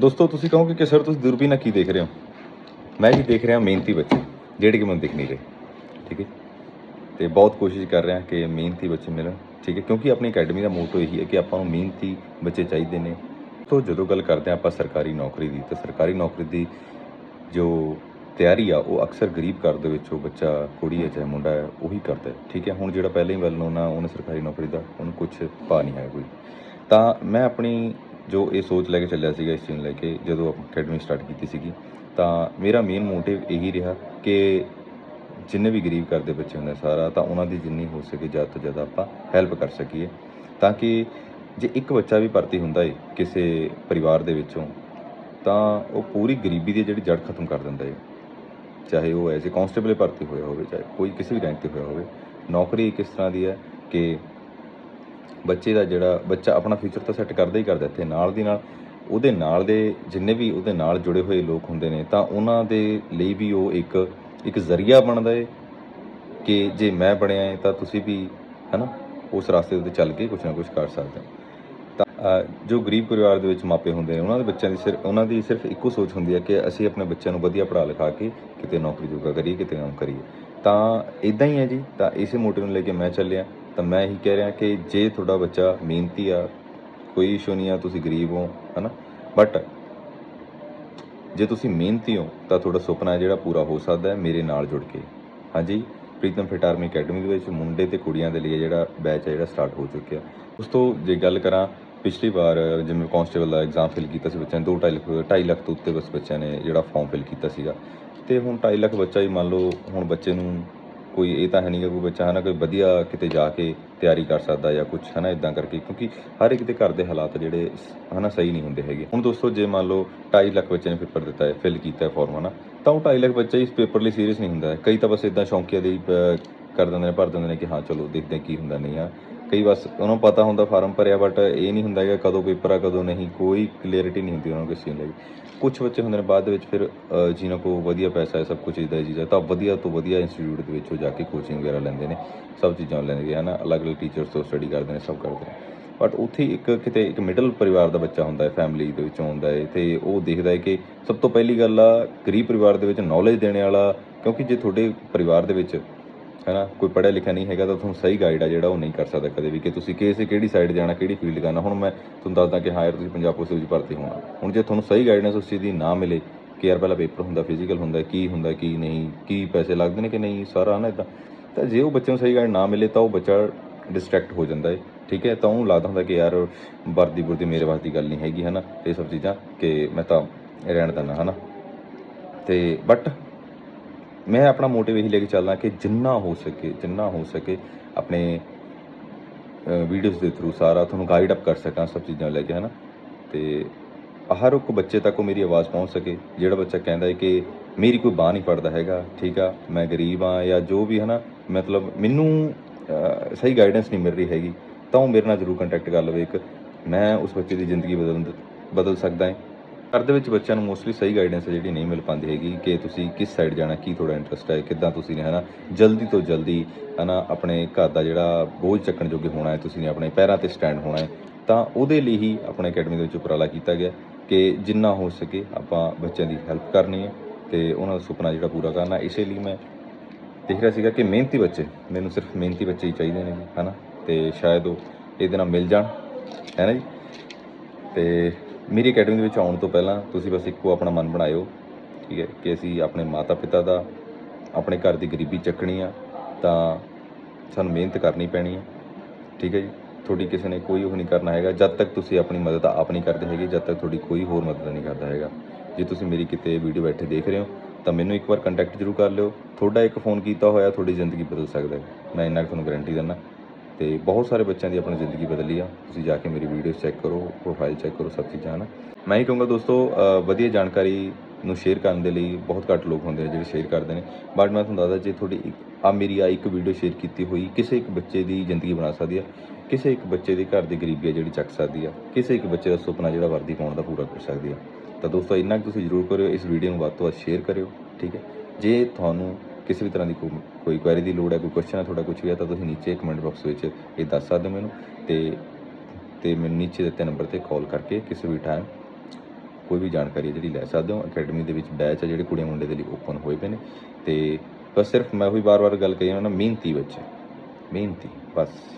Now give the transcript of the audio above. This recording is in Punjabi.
ਦੋਸਤੋ, ਤੁਸੀਂ ਕਹੋਗੇ ਕਿ ਸਰ ਤੁਸੀਂ ਦੂਰਬੀਨ ਨਾਲ ਕੀ ਦੇਖ ਰਹੇ ਹੋ? ਮੈਂ ਜੀ ਦੇਖ ਰਿਹਾ ਮਿਹਨਤੀ ਬੱਚੇ, ਜਿਹੜੇ ਕਿ ਮੈਨੂੰ ਦਿਖ ਨਹੀਂ ਰਹੇ, ਠੀਕ ਹੈ ਤੇ ਬਹੁਤ ਕੋਸ਼ਿਸ਼ ਕਰ ਰਿਹਾ ਕਿ ਮਿਹਨਤੀ ਬੱਚੇ ਮਿਲਣ, ਠੀਕ ਹੈ? ਕਿਉਂਕਿ ਆਪਣੀ ਅਕੈਡਮੀ ਦਾ ਮੋਟੋ ਇਹੀ ਹੈ ਕਿ ਆਪਾਂ ਨੂੰ ਮਿਹਨਤੀ ਬੱਚੇ ਚਾਹੀਦੇ ਨੇ। ਤੋਂ ਜਦੋਂ ਗੱਲ ਕਰਦੇ ਹਾਂ ਆਪਾਂ ਸਰਕਾਰੀ ਨੌਕਰੀ ਦੀ, ਤਾਂ ਸਰਕਾਰੀ ਨੌਕਰੀ ਦੀ ਜੋ ਤਿਆਰੀ ਆ, ਉਹ ਅਕਸਰ ਗਰੀਬ ਘਰ ਦੇ ਵਿੱਚ ਉਹ ਬੱਚਾ, ਕੁੜੀ ਹੈ ਚਾਹੇ ਮੁੰਡਾ ਹੈ ਉਹੀ ਕਰਦਾ ਠੀਕ ਹੈ? ਹੁਣ ਜਿਹੜਾ ਪਹਿਲਾਂ ਹੀ ਵੱਲੋਂ ਨੋਨ ਉਹਨੇ ਸਰਕਾਰੀ ਨੌਕਰੀ ਦਾ, ਉਹਨੂੰ ਕੁਝ ਪਾ ਨਹੀਂ ਹੈ ਕੋਈ। ਤਾਂ ਮੈਂ ਆਪਣੀ ਜੋ ਇਹ ਸੋਚ ਲੈ ਕੇ ਚੱਲਿਆ ਸੀਗਾ ਇਸ ਚੀਜ਼ ਨੂੰ ਲੈ ਕੇ, ਜਦੋਂ ਆਪਾਂ ਅਕੈਡਮੀ ਸਟਾਰਟ ਕੀਤੀ ਸੀਗੀ, ਤਾਂ ਮੇਰਾ ਮੇਨ ਮੋਟਿਵ ਇਹੀ ਰਿਹਾ ਕਿ ਜਿੰਨੇ ਵੀ ਗਰੀਬ ਘਰ ਦੇ ਬੱਚੇ ਹੁੰਦੇ ਸਾਰਾ, ਤਾਂ ਉਹਨਾਂ ਦੀ ਜਿੰਨੀ ਹੋ ਸਕੇ ਜ਼ਿਆਦਾ ਤੋਂ ਜ਼ਿਆਦਾ ਆਪਾਂ ਹੈਲਪ ਕਰ ਸਕੀਏ। ਤਾਂ ਕਿ ਜੇ ਇੱਕ ਬੱਚਾ ਵੀ ਭਰਤੀ ਹੁੰਦਾ ਏ ਕਿਸੇ ਪਰਿਵਾਰ ਦੇ ਵਿੱਚੋਂ, ਤਾਂ ਉਹ ਪੂਰੀ ਗਰੀਬੀ ਦੀ ਜਿਹੜੀ ਜੜ ਖਤਮ ਕਰ ਦਿੰਦਾ ਏ। ਚਾਹੇ ਉਹ ਐਜ਼ ਏ ਕਾਂਸਟੇਬਲ ਭਰਤੀ ਹੋਇਆ ਹੋਵੇ, ਚਾਹੇ ਕੋਈ ਕਿਸੇ ਵੀ ਰੈਂਕ ਤੇ ਹੋਇਆ ਹੋਵੇ, ਨੌਕਰੀ ਕਿਸ ਤਰ੍ਹਾਂ ਦੀ ਹੈ ਕਿ ਬੱਚੇ ਦਾ ਜਿਹੜਾ ਬੱਚਾ ਆਪਣਾ ਫਿਊਚਰ ਤਾਂ ਸੈੱਟ ਕਰਦਾ ਹੀ ਕਰਦਾ ਇੱਥੇ ਨਾਲ ਦੀ ਨਾਲ, ਉਹਦੇ ਨਾਲ ਦੇ ਜਿੰਨੇ ਵੀ ਉਹਦੇ ਨਾਲ ਜੁੜੇ ਹੋਏ ਲੋਕ ਹੁੰਦੇ ਨੇ, ਤਾਂ ਉਹਨਾਂ ਦੇ ਲਈ ਵੀ ਉਹ ਇੱਕ ਇੱਕ ਜ਼ਰੀਆ ਬਣਦਾ ਏ ਕਿ ਜੇ ਮੈਂ ਬਣਿਆ ਏ ਤਾਂ ਤੁਸੀਂ ਵੀ ਹਨਾ, ਉਸ ਰਸਤੇ ਉੱਤੇ ਚੱਲ ਕੇ ਕੁਝ ਨਾ ਕੁਝ ਕਰ ਸਕਦੇ ਹੋ। ਤਾਂ ਜੋ ਗਰੀਬ ਪਰਿਵਾਰ ਦੇ ਵਿੱਚ ਮਾਪੇ ਹੁੰਦੇ ਨੇ, ਉਹਨਾਂ ਦੇ ਬੱਚਿਆਂ ਦੀ ਸਿਰਫ ਉਹਨਾਂ ਦੀ ਸਿਰਫ ਇੱਕੋ ਸੋਚ ਹੁੰਦੀ ਹੈ ਕਿ ਅਸੀਂ ਆਪਣੇ ਬੱਚਿਆਂ ਨੂੰ ਵਧੀਆ ਪੜ੍ਹਾ ਲਿਖਾ ਕੇ ਕਿਤੇ ਨੌਕਰੀ ਜੋਗਾ ਕਰੀਏ, ਕਿਤੇ ਕੰਮ ਕਰੀਏ। ਤਾਂ ਇਦਾਂ ਹੀ ਹੈ ਜੀ, ਤਾਂ ਇਸੇ ਮੋਟਿਵ ਨੂੰ ਲੈ ਕੇ ਮੈਂ ਚੱਲਿਆ। ਤਾਂ ਮੈਂ ਇਹੀ ਕਹਿ ਰਿਹਾ ਕਿ ਜੇ ਤੁਹਾਡਾ ਬੱਚਾ ਮਿਹਨਤੀ ਆ, ਕੋਈ ਇਸ਼ੂ ਨਹੀਂ ਆ, ਤੁਸੀਂ ਗਰੀਬ ਹੋ, ਹਨਾ? ਬਟ ਜੇ ਤੁਸੀਂ ਮਿਹਨਤੀ ਹੋ, ਤਾਂ ਤੁਹਾਡਾ ਸੁਪਨਾ ਜਿਹੜਾ ਪੂਰਾ ਹੋ ਸਕਦਾ ਹੈ ਮੇਰੇ ਨਾਲ ਜੁੜ ਕੇ। ਹਾਂਜੀ? ਪ੍ਰੀਤਮ ਫਿਟ ਆਰਮੀ ਅਕੈਡਮੀ ਦੇ ਵਿੱਚ ਮੁੰਡੇ ਤੇ ਕੁੜੀਆਂ ਦੇ ਲਈ ਜਿਹੜਾ ਬੈਚ ਹੈ, ਜਿਹੜਾ ਸਟਾਰਟ ਹੋ ਚੁੱਕਿਆ। ਉਸ ਤੋਂ ਜੇ ਗੱਲ ਕਰਾਂ, ਪਿਛਲੀ ਵਾਰ ਜਿਵੇਂ ਕਾਂਸਟੇਬਲ ਦਾ ਐਗਜ਼ਾਮ ਫਿਲ ਕੀਤਾ ਸੀ ਬੱਚਿਆਂ ਨੇ 2 ਲੱਖ 2.5 ਲੱਖ ਤੋਂ ਉੱਤੇ ਬਸ ਬੱਚਿਆਂ ਨੇ ਜਿਹੜਾ ਫਾਰਮ ਫਿਲ ਕੀਤਾ ਸੀਗਾ। ਤੇ ਹੁਣ 2.5 ਲੱਖ ਬੱਚਾ ਹੀ ਮੰਨ ਲਓ, ਹੁਣ ਬੱਚੇ ਨੂੰ ਕੋਈ, ਇਹ ਤਾਂ ਹੈ ਨਹੀਂ ਕਿ ਕੋਈ ਬੱਚਾ, ਹਨਾ, ਕੋਈ ਵਧੀਆ ਕਿਤੇ ਜਾ ਕੇ ਤਿਆਰੀ ਕਰ ਸਕਦਾ ਜਾਂ ਕੁਝ ਹਨਾ ਇਦਾਂ ਕਰਕੇ, ਕਿਉਂਕਿ ਹਰ ਇੱਕ ਦੇ ਘਰ ਦੇ ਹਾਲਾਤ ਜਿਹੜੇ, ਹਨਾ, ਸਹੀ ਨਹੀਂ ਹੁੰਦੇ ਹੈਗੇ। ਹੁਣ ਦੋਸਤੋ, ਜੇ ਮੰਨ ਲਓ 2.5 ਲੱਖ ਬੱਚੇ ਨੇ ਪੇਪਰ ਦਿੱਤਾ ਹੈ, ਫਿਲ ਕੀਤਾ ਹੈ ਫਾਰਮ ਹਨਾ, ਤਾਂ ਉਹ 2.5 ਲੱਖ ਬੱਚਾ ਇਸ ਪੇਪਰ ਲਈ ਸੀਰੀਅਸ ਨਹੀਂ ਹੁੰਦਾ। ਕਈ ਤਾਂ ਬਸ ਇਦਾਂ ਸ਼ੌਂਕੀਆ ਦੇ ਕਰ ਦਿੰਦੇ ਨੇ, ਭਰ ਦਿੰਦੇ ਨੇ ਕਿ ਹਾਂ, ਚਲੋ, ਦੇਖਦੇ ਹਾਂ ਕੀ ਹੁੰਦਾ, ਨਹੀਂ ਆ। ਕਈ ਬਸ ਉਹਨਾਂ ਨੂੰ ਪਤਾ ਹੁੰਦਾ ਫਾਰਮ ਭਰਿਆ ਬਟ ਇਹ ਨਹੀਂ ਹੁੰਦਾ ਕਿ ਕਦੋਂ ਪੇਪਰ ਆ ਕਦੋਂ ਨਹੀਂ। ਕੋਈ ਕਲੀਅਰਿਟੀ ਨਹੀਂ ਹੁੰਦੀ ਉਹਨਾਂ ਨੂੰ ਕਿਸੇ ਚੀਜ਼ ਲਈ ਕੁਝ ਬੱਚੇ ਹੁੰਦੇ ਨੇ ਬਾਅਦ ਦੇ ਵਿੱਚ ਫਿਰ ਅਹ, ਜਿਨ੍ਹਾਂ ਕੋਲ ਵਧੀਆ ਪੈਸਾ ਹੈ ਸਭ ਕੁਝ ਇਦਾਂ ਚੀਜ਼ਾਂ। ਤਾਂ ਵਧੀਆ ਤੋਂ ਵਧੀਆ ਇੰਸਟੀਚਿਊਟ ਦੇ ਵਿੱਚ ਉਹ ਜਾ ਕੇ ਕੋਚਿੰਗ ਵਗੈਰਾ ਲੈਂਦੇ ਨੇ। ਸਭ ਚੀਜ਼ਾਂ ਲੈਂਦੇ ਨੇ ਹਨਾ? ਅਲੱਗ-ਅਲੱਗ ਟੀਚਰਸ ਤੋਂ ਸਟੱਡੀ ਕਰਦੇ ਨੇ ਸਭ ਕਰਦੇ ਨੇ। ਬਟ ਉੱਥੇ ਇੱਕ ਕਿਤੇ ਇੱਕ ਮਿਡਲ ਪਰਿਵਾਰ ਦਾ ਬੱਚਾ ਹੁੰਦਾ ਹੈ ਫੈਮਿਲੀ ਦੇ ਵਿੱਚੋਂ ਹੁੰਦਾ ਹੈ ਤੇ ਉਹ ਦੇਖਦਾ ਹੈ ਕਿ ਸਭ ਤੋਂ ਪਹਿਲੀ ਗੱਲ ਆ ਗਰੀਬ ਪਰਿਵਾਰ ਦੇ ਵਿੱਚ ਨੌਲੇਜ ਦੇਣ ਵਾਲਾ ਕਿਉਂਕਿ ਜੇ ਤੁਹਾਡੇ ਪਰਿਵਾਰ ਦੇ ਵਿੱਚ ਹੈਨਾ, ਕੋਈ ਪੜ੍ਹਿਆ ਲਿਖਿਆ ਨਹੀਂ ਹੈਗਾ ਤਾਂ ਤੁਹਾਨੂੰ ਸਹੀ ਗਾਈਡ ਆ ਜਿਹੜਾ ਉਹ ਨਹੀਂ ਕਰ ਸਕਦਾ ਕਦੇ ਵੀ ਕਿ ਤੁਸੀਂ ਕਿਸੇ ਕਿਹੜੀ ਸਾਈਡ ਜਾਣਾ, ਕਿਹੜੀ ਫੀਲਡ ਕਰਨਾ। ਹੁਣ ਮੈਂ ਤੁਹਾਨੂੰ ਦੱਸਦਾ ਕਿ ਹਾਂ ਯਾਰ ਤੁਸੀਂ ਪੰਜਾਬ ਪੁਲਿਸ ਵਿੱਚ ਭਰਤੀ ਹੋਣਾ। ਹੁਣ ਜੇ ਤੁਹਾਨੂੰ ਸਹੀ ਗਾਈਡੈਂਸ ਉਸ ਚੀਜ਼ ਦੀ ਨਾ ਮਿਲੇ, ਕਿ ਯਾਰ ਪਹਿਲਾਂ ਪੇਪਰ ਹੁੰਦਾ ਫਿਜ਼ੀਕਲ ਹੁੰਦਾ, ਕੀ ਹੁੰਦਾ, ਕੀ ਨਹੀਂ, ਕੀ ਪੈਸੇ ਲੱਗਦੇ ਨੇ ਕਿ ਨਹੀਂ, ਸਾਰਾ ਨਾ ਇਦਾਂ ਤਾਂ ਜੇ ਉਹ ਬੱਚੇ ਨੂੰ ਸਹੀ ਗਾਈਡ ਨਾ ਮਿਲੇ ਤਾਂ ਉਹ ਬੱਚਾ ਡਿਸਟਰੈਕਟ ਹੋ ਜਾਂਦਾ ਹੈ ਠੀਕ ਹੈ? ਤਾਂ ਉਹਨੂੰ ਲੱਗਦਾ ਹੁੰਦਾ ਕਿ ਯਾਰ ਵਰਦੀ ਵਰਦੀ ਮੇਰੇ ਵਾਸਤੇ ਦੀ ਗੱਲ ਨਹੀਂ ਹੈਗੀ, ਹਨਾ? ਇਹ ਸਭ ਚੀਜ਼ਾਂ ਕਿ ਮੈਂ ਤਾਂ ਰਹਿਣ ਦਿੰਦਾ, ਹਨਾ? ਤੇ ਬਟ ਮੈਂ ਆਪਣਾ ਮੋਟਿਵ ਇਹੀ ਲੈ ਕੇ ਚੱਲਦਾ ਕਿ ਜਿੰਨਾ ਹੋ ਸਕੇ, ਜਿੰਨਾ ਹੋ ਸਕੇ ਆਪਣੇ ਵੀਡੀਓਜ਼ ਦੇ ਥਰੂ ਸਾਰਾ ਤੁਹਾਨੂੰ ਗਾਈਡ ਅਪ ਕਰ ਸਕਾਂ ਸਭ ਚੀਜ਼ਾਂ ਲੈ ਕੇ, ਹਨਾ? ਤੇ ਹਰ ਇੱਕ ਬੱਚੇ ਤੱਕ ਉਹ ਮੇਰੀ ਆਵਾਜ਼ ਪਹੁੰਚ ਸਕੇ, ਜਿਹੜਾ ਬੱਚਾ ਕਹਿੰਦਾ ਹੈ ਕਿ ਮੇਰੀ ਕੋਈ ਬਾਹ ਨਹੀਂ ਪੜਦਾ ਹੈਗਾ, ਠੀਕ ਆ, ਮੈਂ ਗਰੀਬ ਆ ਜਾਂ ਜੋ ਵੀ, ਹਨਾ? ਮਤਲਬ ਮੈਨੂੰ ਸਹੀ ਗਾਈਡੈਂਸ ਨਹੀਂ ਮਿਲ ਰਹੀ ਹੈਗੀ, ਤਾਂ ਉਹ ਮੇਰੇ ਨਾਲ ਜ਼ਰੂਰ ਕੰਟੈਕਟ ਕਰ ਲਵੇ ਇੱਕ। ਮੈਂ ਉਸ ਬੱਚੇ ਦੀ ਜ਼ਿੰਦਗੀ ਬਦਲ ਬਦਲ ਸਕਦਾ ਹਾਂ। ਘਰ ਦੇ ਵਿੱਚ ਬੱਚਿਆਂ ਨੂੰ ਮੋਸਟਲੀ ਸਹੀ ਗਾਈਡੈਂਸ ਜਿਹੜੀ ਨਹੀਂ ਮਿਲ ਪਾਉਂਦੀ ਹੈਗੀ ਕਿ ਤੁਸੀਂ ਕਿਸ ਸਾਈਡ ਜਾਣਾ, ਕੀ ਤੁਹਾਡਾ ਇੰਟਰਸਟ ਹੈ, ਕਿੱਦਾਂ ਤੁਸੀਂ ਨੇ, ਹਨਾ? ਜਲਦੀ ਤੋਂ ਜਲਦੀ, ਹਨਾ, ਆਪਣੇ ਘਰ ਦਾ ਜਿਹੜਾ ਬੋਝ ਚੱਕਣ ਜੋਗੇ ਹੋਣਾ ਹੈ, ਤੁਸੀਂ ਨੇ ਆਪਣੇ ਪੈਰਾਂ ਤੇ ਸਟੈਂਡ ਹੋਣਾ ਹੈ, ਤਾਂ ਉਹਦੇ ਲਈ ਹੀ ਆਪਣੇ ਅਕੈਡਮੀ ਦੇ ਵਿੱਚ ਉਪਰਾਲਾ ਕੀਤਾ ਗਿਆ ਕਿ ਜਿੰਨਾ ਹੋ ਸਕੇ ਆਪਾਂ ਬੱਚਿਆਂ ਦੀ ਹੈਲਪ ਕਰਨੀ ਹੈ ਤੇ ਉਹਨਾਂ ਦਾ ਸੁਪਨਾ ਜਿਹੜਾ ਪੂਰਾ ਕਰਨਾ ਇਸੇ ਲਈ ਮੈਂ ਦੇਖ ਰਿਹਾ ਸੀਗਾ ਕਿ ਮਿਹਨਤੀ ਬੱਚੇ, ਮੈਨੂੰ ਸਿਰਫ ਮਿਹਨਤੀ ਬੱਚੇ ਹੀ ਚਾਹੀਦੇ ਨੇ ਜੀ, ਹਨਾ? ਤੇ ਸ਼ਾਇਦ ਉਹ ਇਹਦੇ ਨਾਲ ਮਿਲ ਜਾਣ, ਹੈ ਨਾ ਜੀ? ਤੇ ਮੇਰੀ ਅਕੈਡਮੀ ਦੇ ਵਿੱਚ ਆਉਣ ਤੋਂ ਪਹਿਲਾਂ ਤੁਸੀਂ ਬਸ ਇੱਕੋ ਆਪਣਾ ਮਨ ਬਣਾਇਓ, ਠੀਕ ਹੈ, ਕਿ ਅਸੀਂ ਆਪਣੇ ਮਾਤਾ ਪਿਤਾ ਦਾ, ਆਪਣੇ ਘਰ ਦੀ ਗਰੀਬੀ ਚੱਕਣੀ ਆ, ਤਾਂ ਸਾਨੂੰ ਮਿਹਨਤ ਕਰਨੀ ਪੈਣੀ ਹੈ ਠੀਕ ਹੈ ਜੀ? ਤੁਹਾਡੀ ਕਿਸੇ ਨੇ ਕੋਈ ਉਹ ਨਹੀਂ ਕਰਨਾ ਹੈਗਾ, ਜਦ ਤੱਕ ਤੁਸੀਂ ਆਪਣੀ ਮਦਦ ਆਪ ਨਹੀਂ ਕਰਦੇ ਹੈਗੇ, ਜਦ ਤੱਕ ਤੁਹਾਡੀ ਕੋਈ ਹੋਰ ਮਦਦ ਨਹੀਂ ਕਰਦਾ ਹੈਗਾ। ਜੇ ਤੁਸੀਂ ਮੇਰੀ ਕਿਤੇ ਵੀਡੀਓ ਬੈਠੇ ਦੇਖ ਰਹੇ ਹੋ, ਤਾਂ ਮੈਨੂੰ ਇੱਕ ਵਾਰ ਕੰਟੈਕਟ ਜ਼ਰੂਰ ਕਰ ਲਿਓ। ਤੁਹਾਡਾ ਇੱਕ ਫੋਨ ਕੀਤਾ ਹੋਇਆ, ਤੁਹਾਡੀ ਜ਼ਿੰਦਗੀ ਬਦਲ ਸਕਦਾ ਹੈ। ਮੈਂ ਇੰਨਾ ਕੁ ਤੁਹਾਨੂੰ ਗਾਰੰਟੀ ਦਿੰਦਾ। ਤੇ ਬਹੁਤ ਸਾਰੇ ਬੱਚਿਆਂ ਦੀ ਆਪਣੀ ਜ਼ਿੰਦਗੀ ਬਦਲੀ ਆ। ਤੁਸੀਂ ਜਾ ਕੇ ਮੇਰੀ ਵੀਡੀਓਜ਼ ਚੈੱਕ ਕਰੋ ਪ੍ਰੋਫਾਈਲ ਚੈੱਕ ਕਰੋ, ਸਭ ਚੀਜ਼ਾਂ, ਹਨਾ? ਮੈਂ ਹੀ ਕਹੂੰਗਾ ਦੋਸਤੋ ਵਧੀਆ ਜਾਣਕਾਰੀ ਨੂੰ ਸ਼ੇਅਰ ਕਰਨ ਦੇ ਲਈ ਬਹੁਤ ਘੱਟ ਲੋਕ ਹੁੰਦੇ ਨੇ ਜਿਹੜੇ ਸ਼ੇਅਰ ਕਰਦੇ ਨੇ। ਬਟ ਮੈਂ ਤੁਹਾਨੂੰ ਦੱਸਦਾ, ਜੇ ਤੁਹਾਡੀ ਇੱਕ, ਆ ਮੇਰੀ ਆ ਇੱਕ ਵੀਡੀਓ ਸ਼ੇਅਰ ਕੀਤੀ ਹੋਈ, ਕਿਸੇ ਇੱਕ ਬੱਚੇ ਦੀ ਜ਼ਿੰਦਗੀ ਬਣਾ ਸਕਦੀ ਆ। ਕਿਸੇ ਇੱਕ ਬੱਚੇ ਦੇ ਘਰ ਦੀ ਗਰੀਬੀ ਆ ਜਿਹੜੀ ਚੱਕ ਸਕਦੀ ਆ। ਕਿਸੇ ਇੱਕ ਬੱਚੇ ਦਾ ਸੁਪਨਾ ਜਿਹੜਾ ਵਰਦੀ ਪਾਉਣ ਦਾ ਪੂਰਾ ਕਰ ਸਕਦੀ ਆ। ਤਾਂ ਦੋਸਤੋ, ਇੰਨਾ ਕੁ ਤੁਸੀਂ ਜ਼ਰੂਰ ਕਰਿਓ, ਇਸ ਵੀਡੀਓ ਨੂੰ ਵੱਧ ਤੋਂ ਵੱਧ ਸ਼ੇਅਰ ਕਰਿਓ, ਠੀਕ ਹੈ? ਜੇ ਤੁਹਾਨੂੰ ਕਿਸੇ ਵੀ ਤਰ੍ਹਾਂ ਦੀ ਕੋਈ ਕੋਈ ਕੁਐਰੀ ਦੀ ਲੋੜ ਹੈ, ਕੋਈ ਕੁਐਸਚਨ ਹੈ, ਤੁਹਾਡਾ ਕੁਝ ਵੀ ਹੈ, ਤਾਂ ਤੁਸੀਂ ਨੀਚੇ ਕਮੈਂਟ ਬਾਕਸ ਵਿੱਚ ਇਹ ਦੱਸ ਸਕਦੇ ਹੋ ਮੈਨੂੰ ਤੇ ਤੇ ਮੈਨੂੰ ਨੀਚੇ ਦਿੱਤੇ ਨੰਬਰ ਤੇ ਕਾਲ ਕਰਕੇ ਕਿਸੇ ਵੀ ਟਾਈਮ ਕੋਈ ਵੀ ਜਾਣਕਾਰੀ ਹੈ ਜਿਹੜੀ ਲੈ ਸਕਦੇ ਹੋ। ਅਕੈਡਮੀ ਦੇ ਵਿੱਚ ਬੈਚ ਹੈ ਜਿਹੜੇ ਕੁੜੀਆਂ ਮੁੰਡੇ ਦੇ ਲਈ ਓਪਨ ਹੋਏ ਪਏ ਨੇ ਤੇ ਬਸ ਸਿਰਫ ਮੈਂ ਉਹੀ ਵਾਰ-ਵਾਰ ਗੱਲ ਕਹੀ ਹਾਂ ਨਾ, ਮਿਹਨਤੀ ਬੱਚੇ, ਮਿਹਨਤੀ ਬਸ।